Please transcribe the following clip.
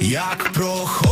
як проходить.